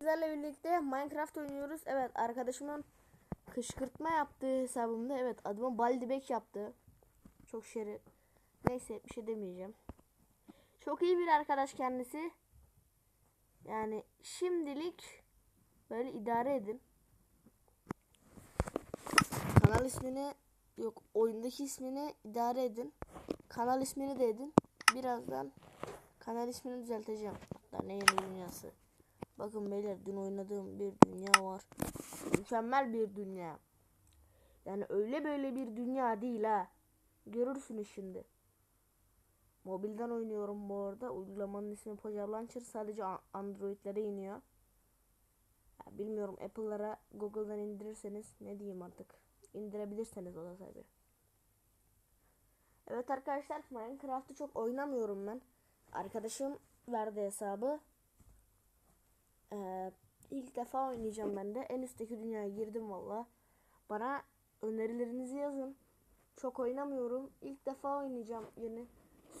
Sizlerle birlikte Minecraft oynuyoruz. Evet arkadaşımın kışkırtma yaptığı hesabımda evet adıma Baldibek yaptı. Çok şeri. Neyse bir şey demeyeceğim. Çok iyi bir arkadaş kendisi. Yani şimdilik böyle idare edin. Kanal ismini yok oyundaki ismini idare edin. Kanal ismini de edin. Birazdan kanal ismini düzelteceğim. Hatta ne yeni dünyası. Bakın beyler dün oynadığım bir dünya var. Mükemmel bir dünya. Yani öyle böyle bir dünya değil ha. Görürsünüz şimdi. Mobilden oynuyorum bu arada. Uygulamanın ismi Pojar Launcher. Sadece Android'lere iniyor. Ya bilmiyorum Apple'lara Google'dan indirirseniz ne diyeyim artık. İndirebilirseniz o da tabii. Evet arkadaşlar Minecraft'ı çok oynamıyorum ben. Arkadaşım verdi hesabı. Ee, ilk defa oynayacağım ben de. En üstteki dünyaya girdim valla. Bana önerilerinizi yazın. Çok oynamıyorum. İlk defa oynayacağım yeni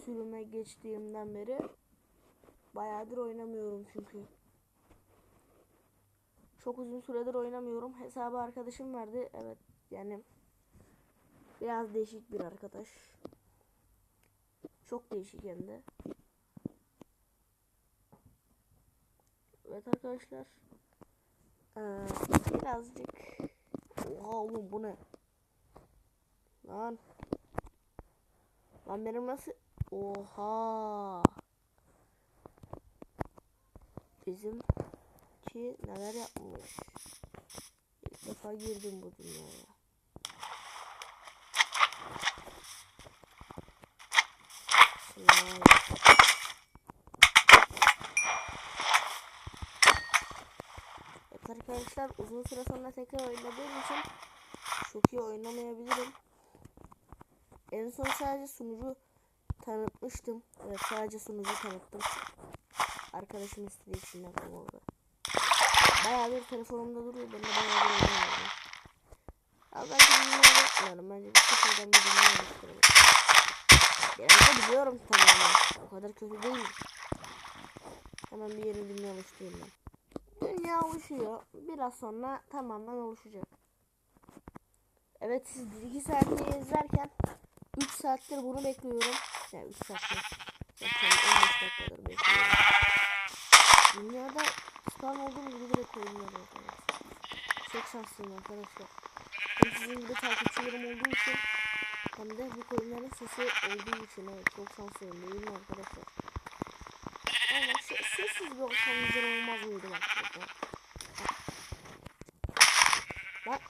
sürüme geçtiğimden beri. Bayağıdır oynamıyorum çünkü. Çok uzun süredir oynamıyorum. Hesabı arkadaşım verdi. Evet yani biraz değişik bir arkadaş. Çok değişik hem de. Evet arkadaşlar. Ee, birazcık Oha oğlum bu ne? Lan. Lan benim nasıl? Oha. Bizim ki neler yapmış. İlk defa girdim bu dünyaya. Vay. Evet arkadaşlar uzun süre sonra tekrar oynadığım için çok iyi oynamayabilirim. En son sadece sunucu tanıtmıştım. Evet sadece sunucu tanıttım. Arkadaşım istediği için yaptım orada. Bayağı bir telefonumda duruyor. Ben de bayağı bir oynamıyorum. Ama bence dünya yapmıyorum. Bence bir sıfırdan bir oluşturalım. Genelde biliyorum tamamen. O kadar kötü değil. Hemen bir dünya oluşturayım ben. Dünya oluşuyor. Biraz sonra tamamen oluşacak. Evet siz 1-2 saatini izlerken 3 saattir bunu bekliyorum. Yani 3 saattir. 15 dakikadır bekliyorum. Dünyada spawn olduğum gibi direkt oynuyorum arkadaşlar. Çok şanslıyım arkadaşlar. Hem sizin gibi takipçilerim olduğu için hem de bu koyunların sesi olduğu için evet çok şanslıyım değil mi arkadaşlar? Sessiz bir ortam güzel olmaz mıydı bak burada? Bak.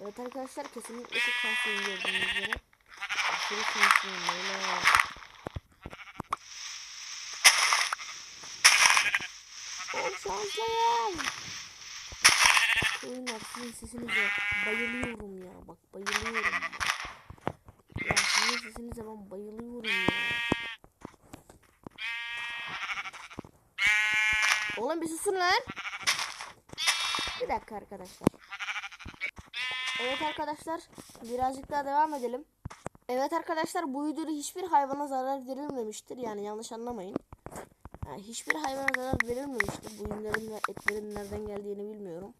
Evet arkadaşlar kesinlikle çok şanslıyım gördüğünüz üzere. Aşırı şanslıyım böyle. Çok şanslıyım. Oyunlar sizin sesinize bayılıyorum ya. Bak bayılıyorum. Ya, ya sizin sesinize ben bayılıyorum ya. Oğlum bir susun lan. Bir dakika arkadaşlar. Evet arkadaşlar birazcık daha devam edelim. Evet arkadaşlar bu videoda hiçbir hayvana zarar verilmemiştir. Yani yanlış anlamayın. Yani hiçbir hayvana zarar verilmemiştir. Bu ürünlerin ve etlerin nereden geldiğini bilmiyorum.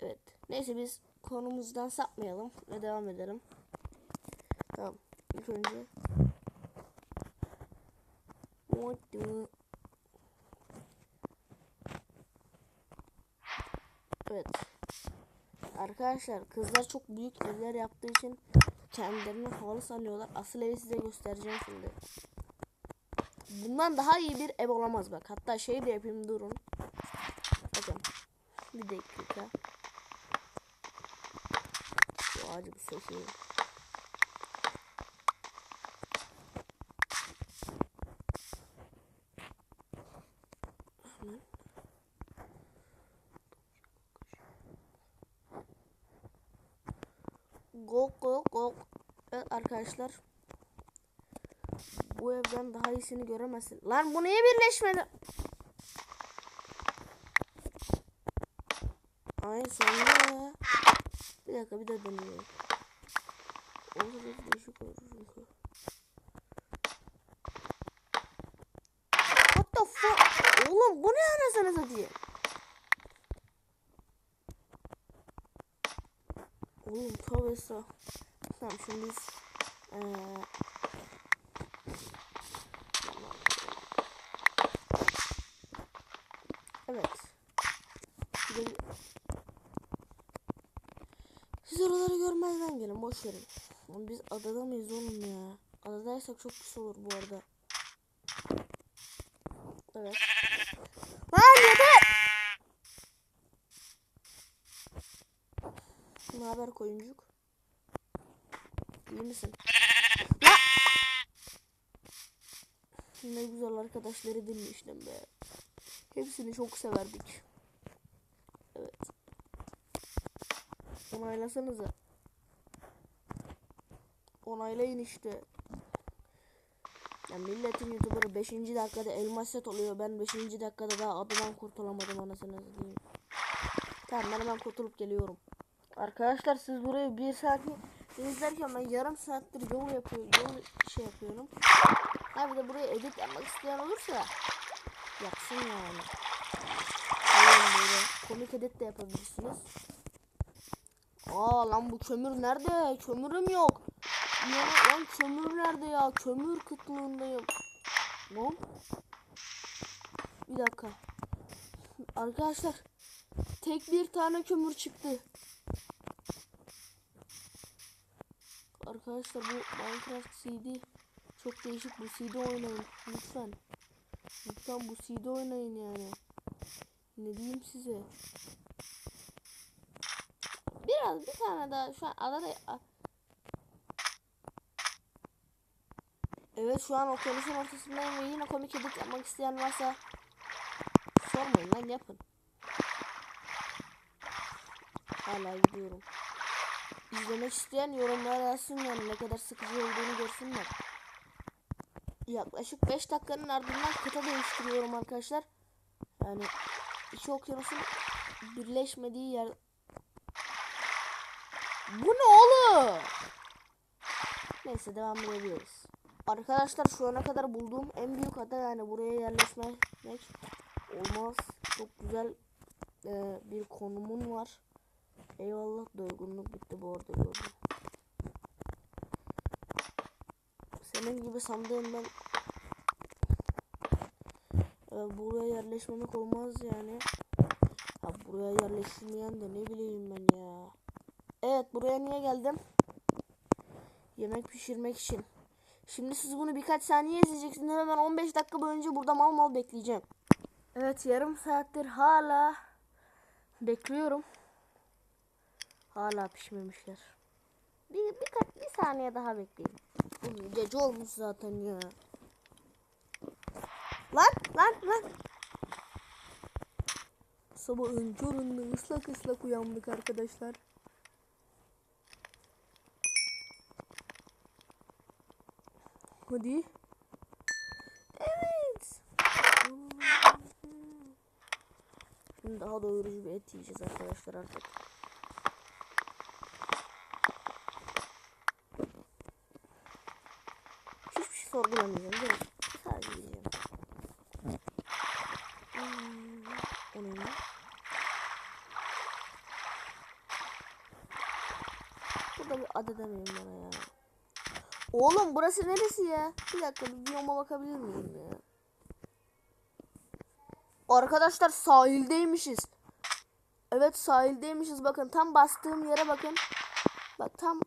Evet. Neyse biz konumuzdan sapmayalım ve devam edelim. Tamam. İlk önce What the Evet. Arkadaşlar kızlar çok büyük evler yaptığı için kendilerini havalı sanıyorlar. Asıl evi size göstereceğim şimdi. Bundan daha iyi bir ev olamaz bak. Hatta şey de yapayım durun. Bakın. Bir dakika. Şu ağacı bir sökeyim. Hemen. Gok gok gok. Evet arkadaşlar. Bu evden daha iyisini göremezsin. Lan bu niye birleşmedi? Ay sonunda. Bir dakika bir daha deniyorum. Olur değişik olur. What the fuck? Oğlum bu ne anasını satayım? Oğlum tövbe estağfurullah. Tamam şimdi biz eee Evet. De- Siz oraları görmezden gelin boş verin. Biz adada mıyız oğlum ya? Adadaysak çok pis olur bu arada. Evet. Lan yeter! Ne haber koyuncuk? İyi misin? Lan! Ne güzel arkadaşları dinlemiştim be. Hepsini çok severdik. Evet. Onaylasanıza. Onaylayın işte. Ya milletin YouTuber'ı 5. dakikada elmas set oluyor. Ben 5. dakikada daha adadan kurtulamadım anasını satayım. Tamam ben hemen kurtulup geliyorum. Arkadaşlar siz burayı bir saat izlerken ben yarım saattir yol yapıyorum. Yol şey yapıyorum. Ha bir de buraya edit yapmak isteyen olursa yapsın yani. Aynen böyle komik edit de yapabilirsiniz. Aa lan bu kömür nerede? Kömürüm yok. Ya, lan kömür nerede ya? Kömür kıtlığındayım. Lan. Bir dakika. Arkadaşlar tek bir tane kömür çıktı. Arkadaşlar bu Minecraft CD çok değişik bu CD oynayın lütfen. Lütfen bu CD oynayın yani. Ne diyeyim size? Biraz bir tane daha şu an adada Evet şu an okyanusun ortasındayım ve yine komik edit yapmak isteyen varsa sormayın lan yapın. Hala gidiyorum. İzlemek isteyen yorumlara yazsın yani ne kadar sıkıcı olduğunu görsünler. Yaklaşık 5 dakikanın ardından kıta değiştiriyorum arkadaşlar. Yani iki okyanusun birleşmediği yer. Bu ne oğlum? Neyse devam edebiliriz. Arkadaşlar şu ana kadar bulduğum en büyük ada yani buraya yerleşmek olmaz. Çok güzel e, bir konumun var. Eyvallah doygunluk bitti bu arada gördüm. Senin gibi sandığım ben e, buraya yerleşmemek olmaz yani. Ya buraya yerleşmeyen de ne bileyim ben ya. Evet buraya niye geldim? Yemek pişirmek için. Şimdi siz bunu birkaç saniye izleyeceksiniz ve ben 15 dakika boyunca burada mal mal bekleyeceğim. Evet yarım saattir hala bekliyorum. Hala pişmemişler. Bir, birkaç bir saniye daha bekleyin. Oğlum gece olmuş zaten ya. Lan lan lan. Sabahın köründe ıslak ıslak uyandık arkadaşlar. Hadi. Evet. Şimdi daha doyurucu bir et yiyeceğiz arkadaşlar artık. Hiçbir sorgulamayacağım. Direkt sadece yiyeceğim. Hmm? Burada bir adı demeyin bana ya. Oğlum burası neresi ya? Bir dakika bir biyoma bakabilir miyim ya? Arkadaşlar sahildeymişiz. Evet sahildeymişiz bakın tam bastığım yere bakın. Bak tam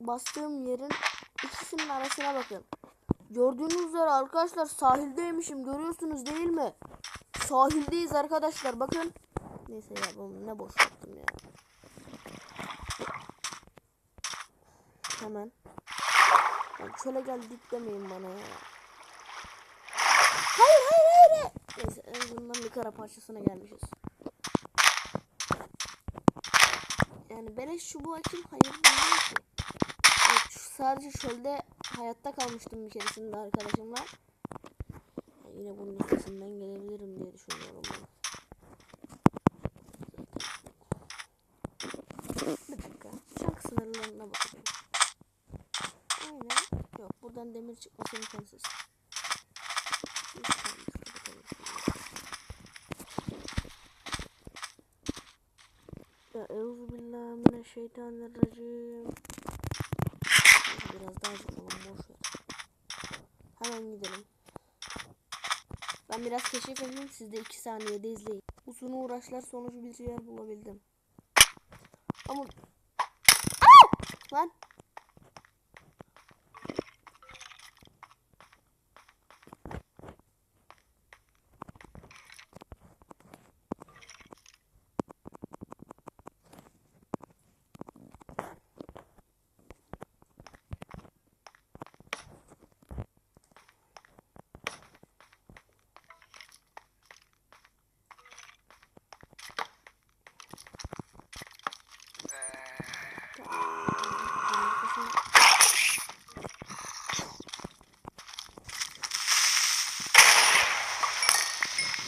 bastığım yerin ikisinin arasına bakın. Gördüğünüz üzere arkadaşlar sahildeymişim görüyorsunuz değil mi? Sahildeyiz arkadaşlar bakın. Neyse ya bu ne boş yaptım ya. Hemen. Lan şöyle geldik demeyin bana ya. Hayır hayır hayır. Neyse en azından bir kara parçasına gelmişiz. Yani beleş çubuğu açayım hayır. Evet, sadece çölde hayatta kalmıştım bir keresinde arkadaşımla. Yani yine bunun üstesinden gelebilirim diye düşünüyorum. Bir dakika. Çak sınırlarına bakalım. Aynen. Yok buradan demir çıkması imkansız. Euzu billahi mineşşeytanirracim. Biraz daha zıplalım boş ver. Hemen gidelim. Ben biraz keşif edeyim siz de 2 saniyede izleyin. Uzun uğraşlar sonucu bir yer bulabildim. Ama... Aa! Lan!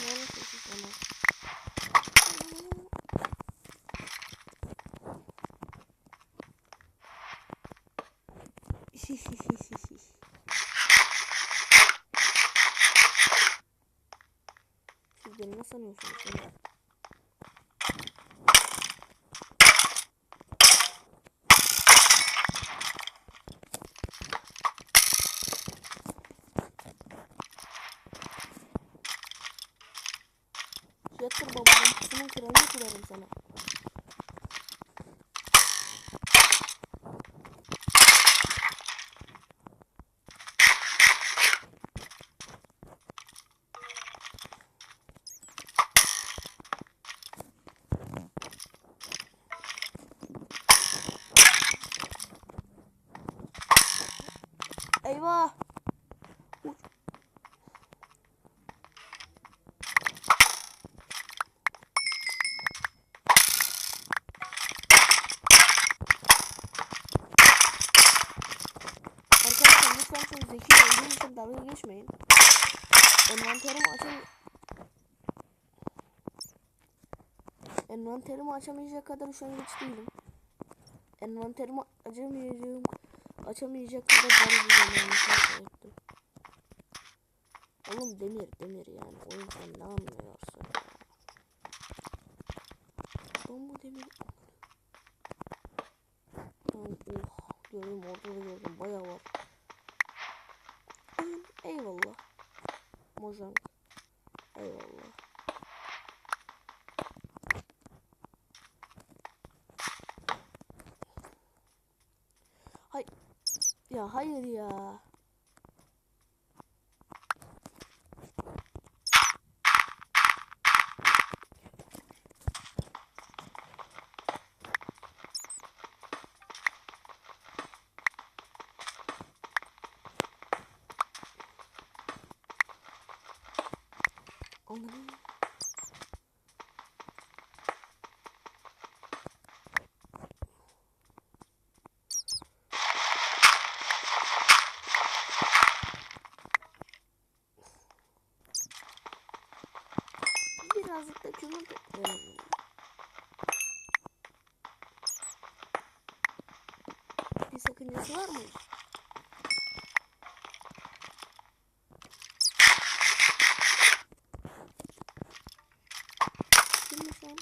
Neredesin sen? Siz beni ne geçmeyin. Envanterimi açam... Envanterimi açamayacak kadar üşengeç değilim. Envanterimi açamayacağım... Açamayacak kadar bari bir zamanı sahiptim. Oğlum demir demir yani. O yüzden ne anlıyorsun ya. Ben bu demir... Lan oh gördüm orada da gördüm bayağı var. Ayın, Eyvallah. Mojang. Eyvallah. Hay ya hayır ya. Anladım. Birazcık da kömür toplayalım. Bir sakıncası var mı? Lan?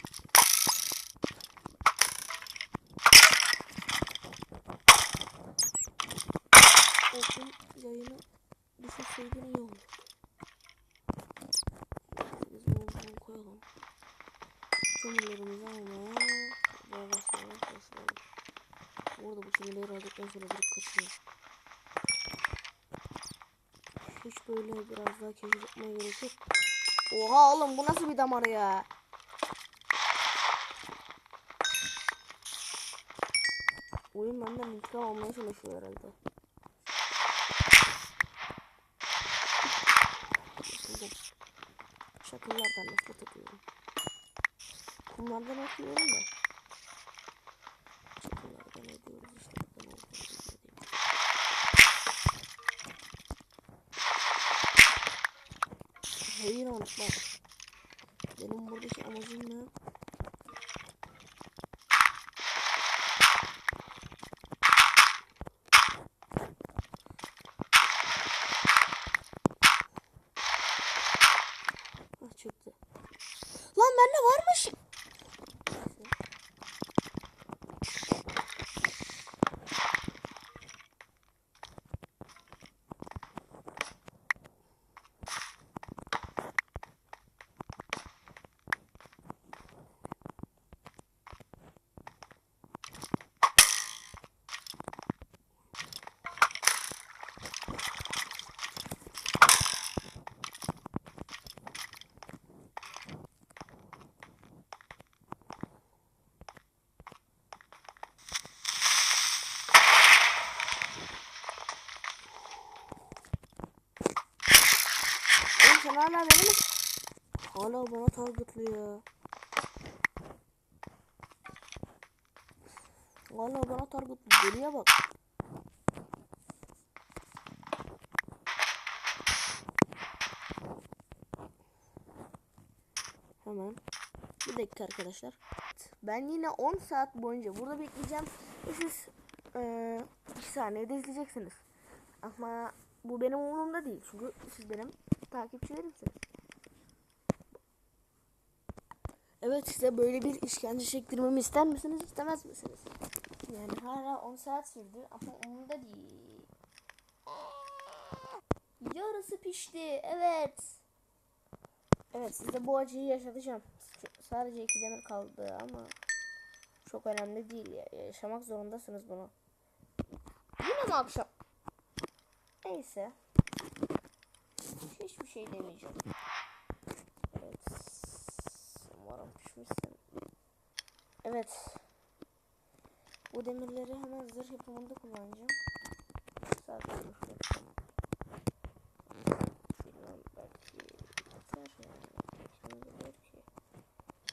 Okun yayını düşürseydin iyi olur. Biz bunu koyalım. Kömürlerimizi almaya yavaş yavaş başlayalım. Bu arada bu kömürleri aldıktan sonra direkt kaçıyor. Hiç böyle biraz daha keşif yapmaya gerek yok. Oha oğlum bu nasıl bir damar ya? Oyun benden intikam almaya çalışıyor herhalde. Şimdi şakıllardan nefret ediyorum. Kumlardan etmiyorum da. Şakıllardan ediyoruz işte. Ben olduğunu. Hayır bak. Benim buradaki amacım ne? Ah çıktı. Lan bende varmış. Neyse. hala beni mi? Hala bana targetluyor. Hala bana targetluyor. Deliye bak. Hemen. Bir dakika arkadaşlar. Ben yine 10 saat boyunca burada bekleyeceğim. Ve siz eee 2 saniyede izleyeceksiniz. Ama bu benim umurumda değil. Çünkü siz benim takipçilerimsiniz. Evet size böyle bir işkence çektirmemi ister misiniz istemez misiniz? Yani hala 10 saat sürdü ama umurumda değil. Yarısı pişti evet. Evet size bu acıyı yaşatacağım. Sadece iki demir kaldı ama çok önemli değil. ya- Yaşamak zorundasınız bunu. Yine mi akşam? Neyse. Hiçbir şey demeyeceğim. Evet. Pişmişsin. Evet. Bu demirleri hemen zırh yapımında kullanacağım. Sadece. Bilmem belki yeter yani. Kim bilir ki.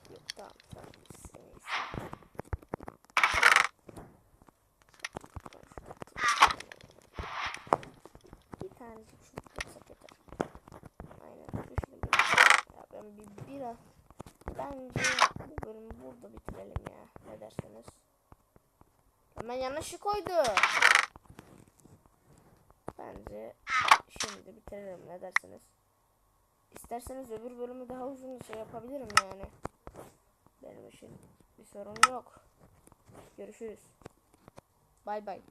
Yok tamam tamam. Bir tanecik şunu kırsak yeter. Aynen. Düşünün böyle. Ya ben bir biraz bence bu bölümü burada bitirelim ya. Ne dersiniz? Hemen yanlışı koydu. Bence şimdi bitirelim ne dersiniz? İsterseniz öbür bölümü daha uzun şey yapabilirim yani. Benim için bir sorun yok. Görüşürüz. Bay bay.